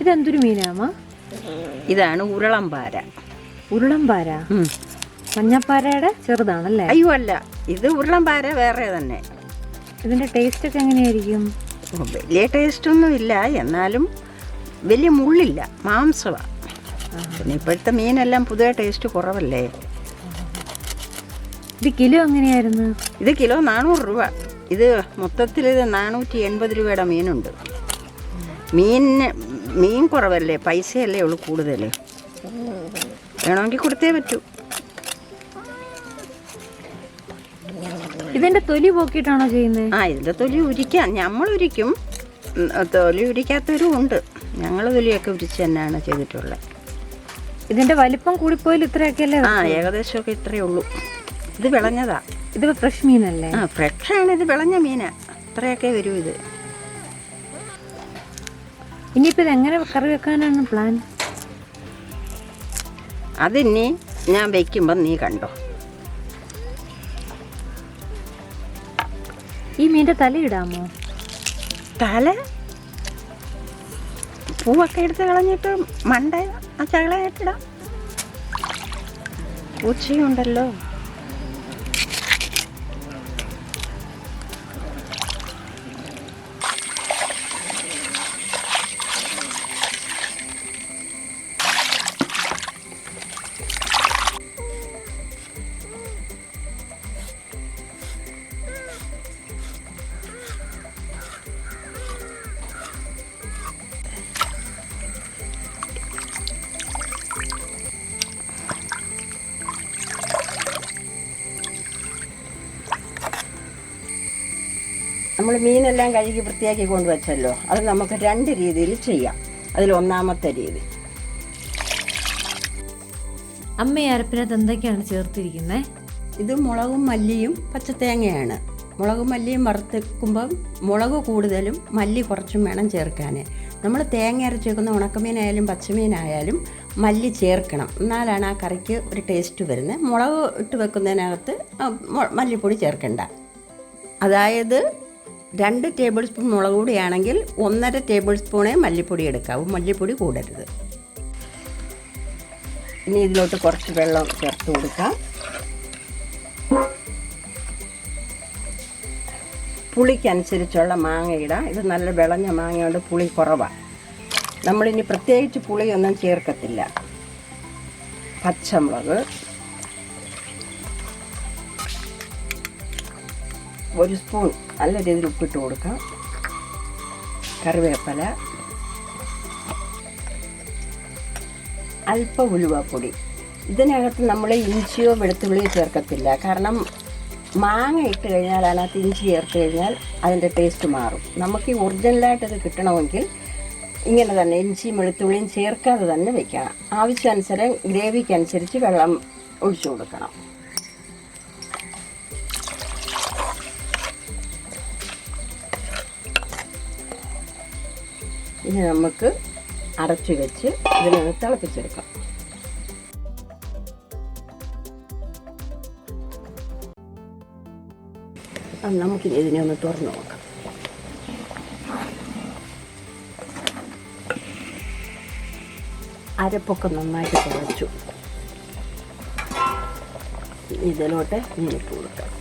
ഇതെന്തൊരു മീനാമ ഇതാണ് ഉരുളംപാര ഉരുളംപാര. മഞ്ഞപ്പാരയുടെ ചെറുതാണല്ലേ? അയ്യോ അല്ല ഇത് ഉരുളംപാര വേറെ തന്നെ. ഇതിന്റെ ടേസ്റ്റ് ഒക്കെ എങ്ങനെയായിരിക്കും വലിയ ടേസ്റ്റ് ഒന്നും ഇല്ല എന്നാലും വലിയ മുള്ളില്ല മാംസമാണ് പിന്നെ ഇപ്പോഴത്തെ മീനെല്ലാം പുതിയ ടേസ്റ്റ് കുറവല്ലേ? ഇത് കിലോ എങ്ങനെയായിരുന്നു? ഇത് കിലോ നാനൂറ് രൂപ. ഇത് മൊത്തത്തിൽ ഇത് നാനൂറ്റി എൺപത് രൂപയുടെ മീനുണ്ട്. മീനിന് മീൻ കുറവല്ലേ? പൈസയല്ലേ ഉള്ളൂ കൂടുതൽ വേണമെങ്കിൽ കൊടുത്തേ പറ്റൂ. ഇതിന്റെ തൊലി പോക്കിയിട്ടാണോ ചെയ്യുന്നത് ആ ഇതിന്റെ തൊലി ഉരിക്കാം. നമ്മൾ ഉരിക്കും. തൊലി ഉരിക്കാത്തവരും ഉണ്ട്. ഞങ്ങൾ തൊലിയൊക്കെ ഉരിച്ച് തന്നെയാണ് ചെയ്തിട്ടുള്ളത്. ഇതിന്റെ വലിപ്പം കൂടിപ്പോയാൽ ഇത്രയൊക്കെയല്ലേ ആ ഏകദേശം ഒക്കെ ഇത്രയേ ഉള്ളൂ. ഇത് വിളഞ്ഞതാ. ഇത് ഫ്രഷ് മീനല്ലേ? ആ ഫ്രഷാണ്. ഇത് വിളഞ്ഞ മീനാ. ഇത്രയൊക്കെ വരൂ ഇത്. ഇനിയിപ്പോ എങ്ങനെ കറി വെക്കാനാണ് പ്ലാൻ അതിനി ഞാൻ വെക്കുമ്പം നീ കണ്ടോ? ഈ മീന്റെ തല ഇടാമോ? തല? പൂവൊക്കെ എടുത്ത് കളഞ്ഞിട്ട് മണ്ട ആ ചകളയായിട്ടിടാം പൂച്ചയുണ്ടല്ലോ. നമ്മൾ മീനെല്ലാം കഴുകി വൃത്തിയാക്കി കൊണ്ടുവച്ചല്ലോ. അത് നമുക്ക് രണ്ട് രീതിയിൽ ചെയ്യാം. അതിൽ ഒന്നാമത്തെ രീതി. അമ്മ അരപ്പിനകത്ത് എന്തൊക്കെയാണ് ചേർത്തിരിക്കുന്നത് ഇത് മുളകും മല്ലിയും പച്ചത്തേങ്ങയാണ്. മുളകും മല്ലിയും വറുത്തെക്കുമ്പം മുളക് കൂടുതലും മല്ലി കുറച്ചും വേണം ചേർക്കാൻ നമ്മൾ തേങ്ങ അരച്ച് വെക്കുന്ന ഉണക്കമീനായാലും പച്ചമീനായാലും മല്ലി ചേർക്കണം. എന്നാലാണ് ആ കറിക്ക് ഒരു ടേസ്റ്റ് വരുന്നത്. മുളക് ഇട്ട് വെക്കുന്നതിനകത്ത് മല്ലിപ്പൊടി ചേർക്കണ്ട. അതായത് രണ്ട് ടേബിൾ സ്പൂൺ മുളക് പൊടിയാണെങ്കിൽ ഒന്നര ടേബിൾ സ്പൂണേ മല്ലിപ്പൊടി എടുക്കാവൂ മല്ലിപ്പൊടി കൂടരുത്. ഇനി ഇതിലോട്ട് കുറച്ച് വെള്ളം ചേർത്ത് കൊടുക്കാം. പുളിക്കനുസരിച്ചുള്ള മാങ്ങ ഇടാം. ഇത് നല്ല വിളഞ്ഞ മാങ്ങയുണ്ട് പുളി കുറവാണ് നമ്മളിനി പ്രത്യേകിച്ച് പുളിയൊന്നും ചേർക്കത്തില്ല. പച്ചമുളക്. ഒരു സ്പൂൺ നല്ല രീതിയിൽ ഉപ്പിട്ട് കൊടുക്കാം. കറിവേപ്പില. അല്പ ഉലുവപ്പൊടി. ഇതിനകത്ത് നമ്മൾ ഇഞ്ചിയോ വെളുത്തുള്ളിയോ ചേർക്കത്തില്ല. കാരണം മാങ്ങ ഇട്ട് കഴിഞ്ഞാൽ അതിനകത്ത് ഇഞ്ചി ചേർത്ത് കഴിഞ്ഞാൽ അതിന്റെ ടേസ്റ്റ് മാറും. നമുക്ക് ഈ ഒറിജിനലായിട്ട് ഇത് കിട്ടണമെങ്കിൽ ഇങ്ങനെ തന്നെ ഇഞ്ചിയും വെളുത്തുള്ളിയും ചേർക്കാതെ തന്നെ വെക്കണം. ആവശ്യാനുസരം ഗ്രേവിക്കനുസരിച്ച് വെള്ളം ഒഴിച്ചു കൊടുക്കണം. ഇനി നമുക്ക് അടച്ചു വെച്ച് ഇതിനൊന്ന് തിളപ്പിച്ചെടുക്കാം. നമുക്കിനി നമുക്ക് ഇതിനെ ഒന്ന് തുറന്നു നോക്കാം. അരപ്പൊക്കെ നന്നായിട്ട് കുഴച്ചു ഇതിലോട്ട് ഇനി കൊടുക്കാം.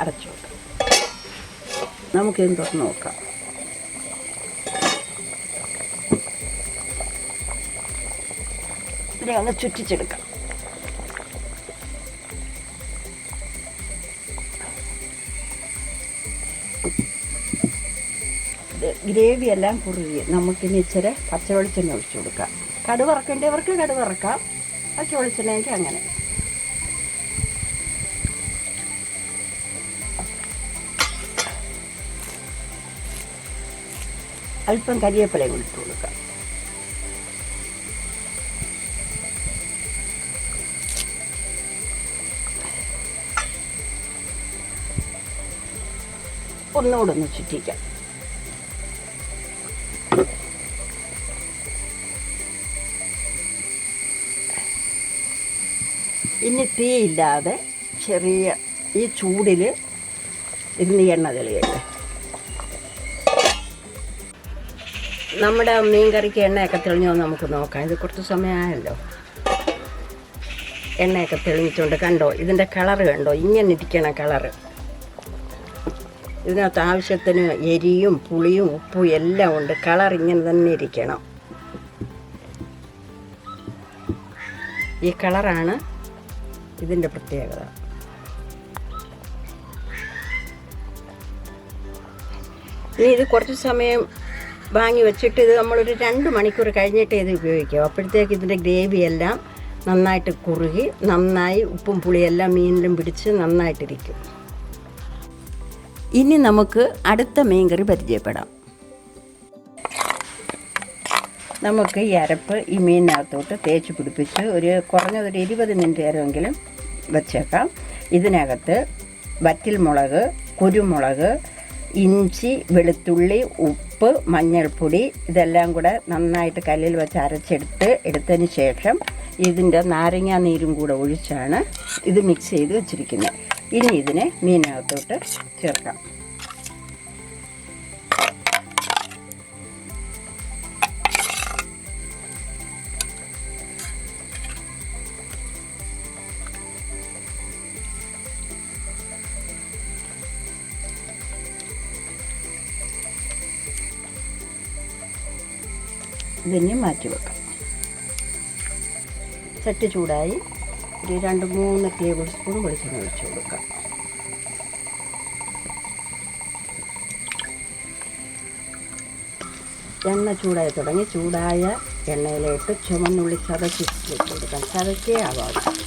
അടച്ചു വെക്കാം. നമുക്കിതും തുറന്ന് നോക്കാം. ഇതിനെ ഒന്ന് ചുറ്റിച്ചെടുക്കാം. ഗ്രേവി എല്ലാം കുറുകി. നമുക്കിനി ഇച്ചിരി പച്ചവെളിച്ചെണ്ണ ഒഴിച്ചു കൊടുക്കാം. കടുവറക്കേണ്ടവർക്ക് കടുവറക്കാം. പച്ച വെളിച്ചെണ്ണയ്ക്ക് അങ്ങനെ. അല്പം കരിവേപ്പിലയും ഇട്ട് കൊടുക്കാം. ഒന്നുകൂടെ ഒന്ന് ചുറ്റിക്കാം. ഇനി തീയില്ലാതെ ചെറിയ ഈ ചൂടിൽ ഇരുന്ന് എണ്ണ തെളിയട്ടെ. നമ്മുടെ മീൻകറിക്ക് എണ്ണയൊക്കെ തെളിഞ്ഞോ നമുക്ക് നോക്കാം. ഇത് കുറച്ച് സമയമായല്ലോ. എണ്ണയൊക്കെ തെളിഞ്ഞിട്ടുണ്ട് കണ്ടോ? ഇതിന്റെ കളറ് കണ്ടോ? ഇങ്ങനെ ഇരിക്കണം കളറ്. ഇതിനകത്ത് ആവശ്യത്തിന് എരിയും പുളിയും ഉപ്പും എല്ലാം ഉണ്ട്. കളർ ഇങ്ങനെ തന്നെ ഇരിക്കണം. ഈ കളറാണ് ഇതിന്റെ പ്രത്യേകത. ഇനി ഇത് കുറച്ച് സമയം വാങ്ങി വെച്ചിട്ട് ഇത് നമ്മളൊരു രണ്ട് മണിക്കൂർ കഴിഞ്ഞിട്ട് ഇത് ഉപയോഗിക്കാം. അപ്പോഴത്തേക്ക് ഇതിന്റെ ഗ്രേവി എല്ലാം നന്നായിട്ട് കുറുകി നന്നായി ഉപ്പും പുളിയെല്ലാം മീനിലും പിടിച്ച് നന്നായിട്ടിരിക്കും. ഇനി നമുക്ക് അടുത്ത മീൻകറി പരിചയപ്പെടാം. നമുക്ക് ഈ അരപ്പ് ഈ മീനിനകത്തോട്ട് തേച്ച് പിടിപ്പിച്ച് ഒരു കുറഞ്ഞതൊരു ഇരുപത് മിനിറ്റ് നേരമെങ്കിലും വച്ചേക്കാം. ഇതിനകത്ത് വറ്റിൽ മുളക് കുരുമുളക് ഇഞ്ചി വെളുത്തുള്ളി ഉപ്പ് മഞ്ഞൾപ്പൊടി ഇതെല്ലാം കൂടെ നന്നായിട്ട് കല്ലിൽ വെച്ച് അരച്ചെടുത്ത് എടുത്തതിന് ശേഷം ഇതിന്റെ നാരങ്ങാ നീരും കൂടെ ഒഴിച്ചാണ് ഇത് മിക്സ് ചെയ്ത് വെച്ചിരിക്കുന്നത്. ഇനി ഇതിനെ മീനകത്തോട്ട് ചേർക്കാം. ഇതിനെ മാറ്റി വെക്കാം. ചട്ടി ചൂടായി ഒരു രണ്ട് മൂന്ന് ടേബിൾ സ്പൂൺ വെളിച്ചെണ്ണ ഒഴിച്ചു കൊടുക്കാം. എണ്ണ ചൂടായി തുടങ്ങി. ചൂടായ എണ്ണയിലേക്ക് ചുമന്നുള്ളി ചതച്ച് വെച്ച് കൊടുക്കാം. ചതക്കേ ആവാം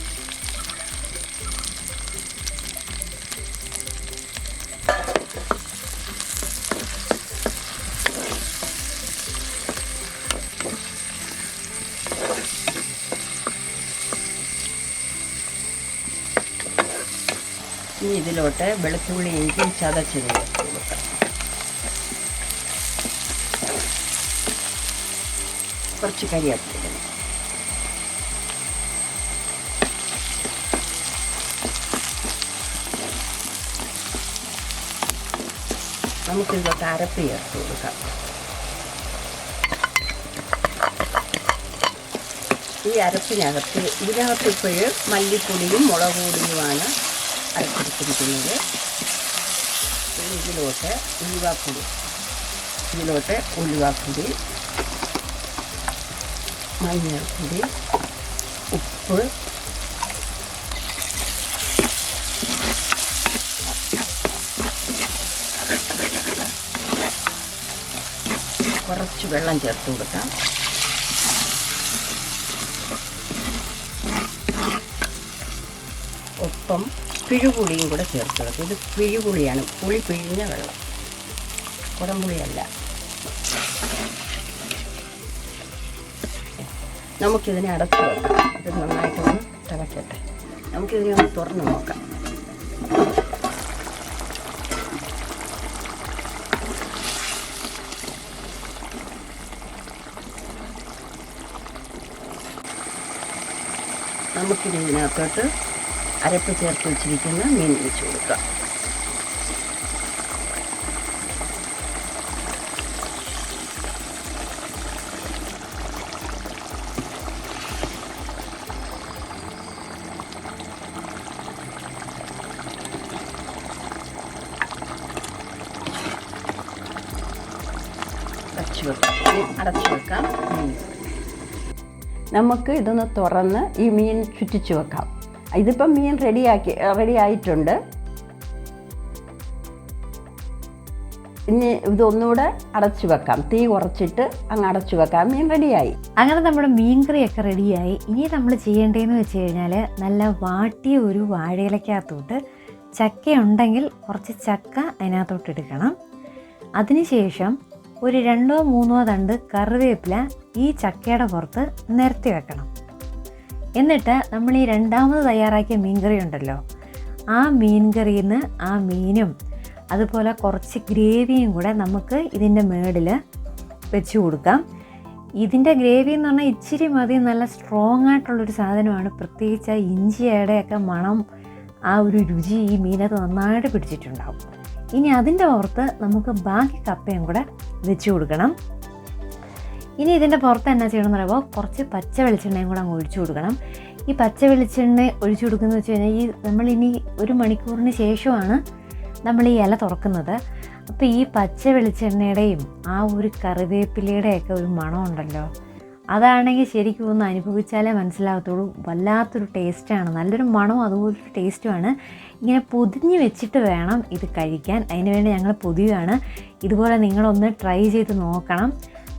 ഇതിലോട്ട് വെളുത്തുള്ളി ചതച്ചത്. ചേർത്ത് കൊടുക്കാം കുറച്ച് കരിയാപ്പില നമുക്കിതിലോട്ട് അരപ്പ് ചേർത്ത് കൊടുക്കാം. ഈ അരപ്പിനകത്ത് ഇതിനകത്ത് ഇപ്പോഴും മല്ലിപ്പൊടിയും മുളക് പൊടിയുമാണ് അരച്ചെടുത്തിരിക്കുന്നത്. ഇതിലോട്ട് ഉലുവാപ്പൊടി. ഇതിലോട്ട് ഉലുവാപ്പൊടി മഞ്ഞൾപ്പൊടി ഉപ്പ് കുറച്ച് വെള്ളം ചേർത്ത് കൊടുക്കാം. പിഴുപുളിയും കൂടെ ചേർത്ത് കൊടുക്കും. ഇത് പിഴുപുളിയാണ്. പുളി പിഴിഞ്ഞ വെള്ളം. കുടംപുളിയല്ല. നമുക്കിതിനെ അടച്ചു വെക്കാം. ഇത് നന്നായിട്ടൊന്ന് തിളക്കട്ടെ. നമുക്കിതിനെ ഒന്ന് തുറന്ന് നോക്കാം. നമുക്കിനി ഇതിനകത്തോട്ട് അരപ്പ് ചേർത്ത് വെച്ചിരിക്കുന്ന മീൻ വെച്ച് കൊടുക്കുക. നമുക്ക് ഇതൊന്ന് തുറന്ന് ഈ മീൻ ചുറ്റിച്ചു വെക്കാം. ഇതിപ്പം മീൻ റെഡിയാക്കി റെഡി ആയിട്ടുണ്ട് ഇനി ഇതൊന്നുകൂടെ അടച്ചു വെക്കാം. തീ കുറച്ചിട്ട് അങ്ങ് അടച്ചു വെക്കാം. മീൻ റെഡിയായി. അങ്ങനെ നമ്മുടെ മീൻകറിയൊക്കെ റെഡിയായി. ഇനി നമ്മൾ ചെയ്യേണ്ടതെന്ന് വെച്ച് കഴിഞ്ഞാൽ നല്ല വാട്ടിയ ഒരു വാഴയിലക്കകത്തോട്ട് ചക്ക ഉണ്ടെങ്കിൽ കുറച്ച് ചക്ക അതിനകത്തോട്ട് എടുക്കണം. അതിനുശേഷം ഒരു രണ്ടോ മൂന്നോ തണ്ട് കറിവേപ്പില ഈ ചക്കയുടെ പുറത്ത് നിരത്തി വെക്കണം. എന്നിട്ട് നമ്മൾ ഈ രണ്ടാമത് തയ്യാറാക്കിയ മീൻകറി ഉണ്ടല്ലോ ആ മീൻകറിയിൽ നിന്ന് ആ മീനും അതുപോലെ കുറച്ച് ഗ്രേവിയും കൂടെ നമുക്ക് ഇതിന്റെ മേടിൽ വെച്ച് കൊടുക്കാം. ഇതിന്റെ ഗ്രേവി എന്ന് പറഞ്ഞാൽ ഇച്ചിരി മതി നല്ല സ്ട്രോങ് ആയിട്ടുള്ളൊരു സാധനമാണ്. പ്രത്യേകിച്ച് ആ ഇഞ്ചിയുടെയൊക്കെ മണം ആ ഒരു രുചി ഈ മീനകത്ത് നന്നായിട്ട് പിടിച്ചിട്ടുണ്ടാവും. ഇനി അതിന്റെ ഓർത്ത് നമുക്ക് ബാക്കി കപ്പയും കൂടെ വെച്ച് കൊടുക്കണം. ഇനി ഇതിന്റെ പുറത്ത് എന്നാ ചെയ്യണമെന്ന് പറയുമ്പോൾ കുറച്ച് പച്ച വെളിച്ചെണ്ണയും കൂടെ അങ്ങ് ഒഴിച്ചു കൊടുക്കണം. ഈ പച്ച വെളിച്ചെണ്ണ ഒഴിച്ചു കൊടുക്കുന്നത് വെച്ച് കഴിഞ്ഞാൽ ഈ നമ്മളിനി ഒരു മണിക്കൂറിന് ശേഷമാണ് നമ്മൾ ഈ ഇല തുറക്കുന്നത്. അപ്പോൾ ഈ പച്ച വെളിച്ചെണ്ണയുടെയും ആ ഒരു കറിവേപ്പിലയുടെയൊക്കെ ഒരു മണമുണ്ടല്ലോ അതാണെങ്കിൽ ശരിക്കും ഒന്ന് അനുഭവിച്ചാലേ മനസ്സിലാകത്തുള്ളൂ. വല്ലാത്തൊരു ടേസ്റ്റാണ് നല്ലൊരു മണവും അതുപോലൊരു ടേസ്റ്റുമാണ് ഇങ്ങനെ പൊതിഞ്ഞ് വെച്ചിട്ട് വേണം ഇത് കഴിക്കാൻ. അതിന് വേണ്ടി ഞങ്ങൾ പൊതിയുകയാണ്. ഇതുപോലെ നിങ്ങളൊന്ന് ട്രൈ ചെയ്ത് നോക്കണം.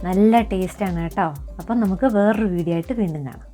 നല്ല ടേസ്റ്റാണ് കേട്ടോ. അപ്പം നമുക്ക് വേറൊരു വീഡിയോ ആയിട്ട് വീണ്ടും കാണാം.